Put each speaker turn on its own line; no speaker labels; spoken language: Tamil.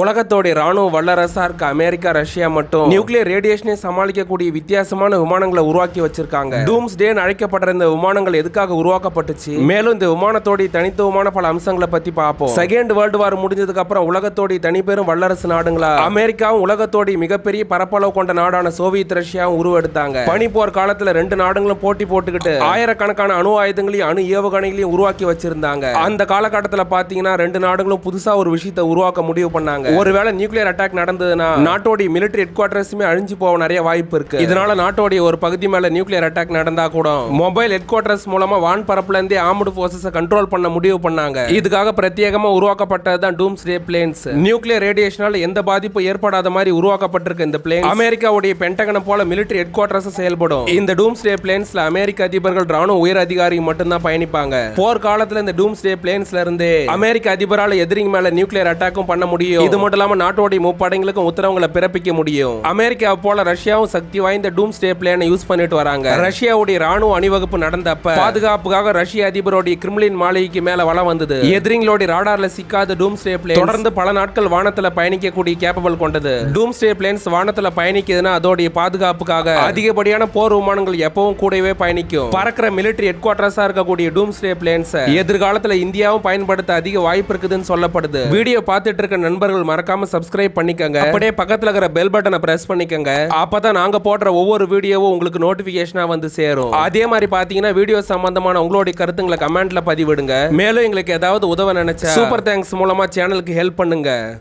உலகத்தோட ராணுவ வல்லரசா இருக்க அமெரிக்கா ரஷ்யா மட்டும் நியூக்ளியர் ரேடியேஷனை சமாளிக்கக்கூடிய வித்தியாசமான விமானங்களை உருவாக்கி வச்சிருக்காங்க. டூம்ஸ் டேன்னு அழைக்கப்படுற இந்த விமானங்கள் எதுக்காக உருவாக்கப்பட்டுச்சு? மேலும் இந்த விமானத்தோட தனித்துவமான பல அம்சங்களை பத்தி பார்ப்போம். செகண்ட் வேர்ல்டு வார் முடிஞ்சதுக்கு அப்புறம் உலகத்தோடைய தனிப்பெரும் வல்லரசு நாடுங்களா? அமெரிக்காவும் உலகத்தோடைய மிகப்பெரிய பரப்பளவு கொண்ட நாடான சோவியத் ரஷ்யாவும் உருவெடுத்தாங்க. பனிப்போர் காலத்துல ரெண்டு நாடுகளும் போட்டி போட்டுக்கிட்டு ஆயிரக்கணக்கான அணு ஆயுதங்களையும் அணு ஏவுகணைகளையும் உருவாக்கி வச்சிருந்தாங்க. அந்த காலகட்டத்துல பாத்தீங்கன்னா ரெண்டு நாடுகளும் புதுசா ஒரு விஷயத்தை உருவாக்க முடிவு பண்ணாங்க. ஒருவேளை நியூக்ளியர் அட்டாக் நடந்ததுன்னா நாட்டோட மிலிட்டரி ஹெட் குவார்டர்ஸுமே அழிஞ்சு போக நிறைய வாய்ப்பு இருக்கு. இதனால நாட்டோட ஒரு பகுதி மேல நியூக்ளியர் அட்டாக் நடந்தா கூட மொபைல் ஹெட் குவார்டர்ஸ் மூலமா வான் பரப்புல இருந்தே ஆர்ம்டு போர்சஸ கண்ட்ரோல் பண்ண முடிவு பண்ணாங்க. இதுக்காக பிரத்யேகமா உருவாக்கப்பட்டது தான் டூம்ஸ் டே பிளேன்ஸ் நியூக்ளியர் ரேடியேஷனால எந்த பாதிப்பும் ஏற்படாத மாதிரி உருவாக்கப்பட்டிருக்கு இந்த பிளேன் அமெரிக்காவுடைய பென்டகனை போல மிலிட்டரி ஹெட் குவார்டர்ஸ் செயல்படும். இந்த டூம்ஸ் டே பிளேன்ஸ்ல அமெரிக்க அதிபர்கள் ராணுவ உயர் அதிகாரி மட்டும்தான் பயணிப்பாங்க. போர் காலத்துல இந்த டூம்ஸ் டே பிளேன்ஸ்ல இருந்து அமெரிக்க அதிபரால எதிரிங்க மேல நியூக்ளியர் அட்டாக்கும் பண்ண முடியும். இது மட்டும் இல்லாம நாட்டோடைய முப்படைங்களுக்கும் உத்தரவுகளை பிறப்பிக்க முடியும். அமெரிக்கா போல ரஷ்யாவும் சக்தி வாய்ந்த டூம் ஸ்டே பிளேனை யூஸ் பண்ணிட்டு வராங்க. ரஷ்யாவுடைய ராணுவ அணிவகுப்பு நடந்தப்ப பாதுகாப்புக்காக ரஷ்ய அதிபருடைய கிரிம்லின் மாளிகைக்கு மேல வளம் வந்தது. எதிரிங்களோட ராடார்ல சிக்காத டூம் ஸ்டே பிளேன் தொடர்ந்து பல நாட்கள் வானத்துல பயணிக்கக்கூடிய கேப்பபிள் கொண்டது. டூம் ஸ்டே பிளேன்ஸ் வானத்துல பயணிக்குதுன்னா அதோடைய பாதுகாப்புக்காக அதிகப்படியான போர் விமானங்கள் எப்பவும் கூடவே பயணிக்கும். பறக்கிற மிலிட்டரி ஹெட் குவார்டர்ஸா இருக்கக்கூடிய டூம் ஸ்டே பிளேன்ஸ் எதிர்காலத்துல இந்தியாவும் பயன்படுத்த அதிக வாய்ப்பு இருக்குதுன்னு சொல்லப்படுது. வீடியோ பார்த்துட்டு இருக்க நண்பர்கள் மறக்காம சப்ஸ்கிரைப் பண்ணிக்கங்க. அப்படியே பக்கத்துல இருக்கிற பெல் பட்டனை பிரஸ் பண்ணிக்கங்க. அப்பதான் நாங்க போடுற ஒவ்வொரு வீடியோவும் உங்களுக்கு நோட்டிபிகேஷனா வந்து சேரும். அதே மாதிரி பாத்தீங்கன்னா வீடியோ சம்பந்தமான உங்களுடைய கருத்துங்களை கமெண்ட்ல பதிவிடுங்க. மேலும் எங்களுக்கு ஏதாவது உதவ நினைச்சா சூப்பர் தேங்க்ஸ் மூலமா சேனலுக்கு ஹெல்ப் பண்ணுங்க.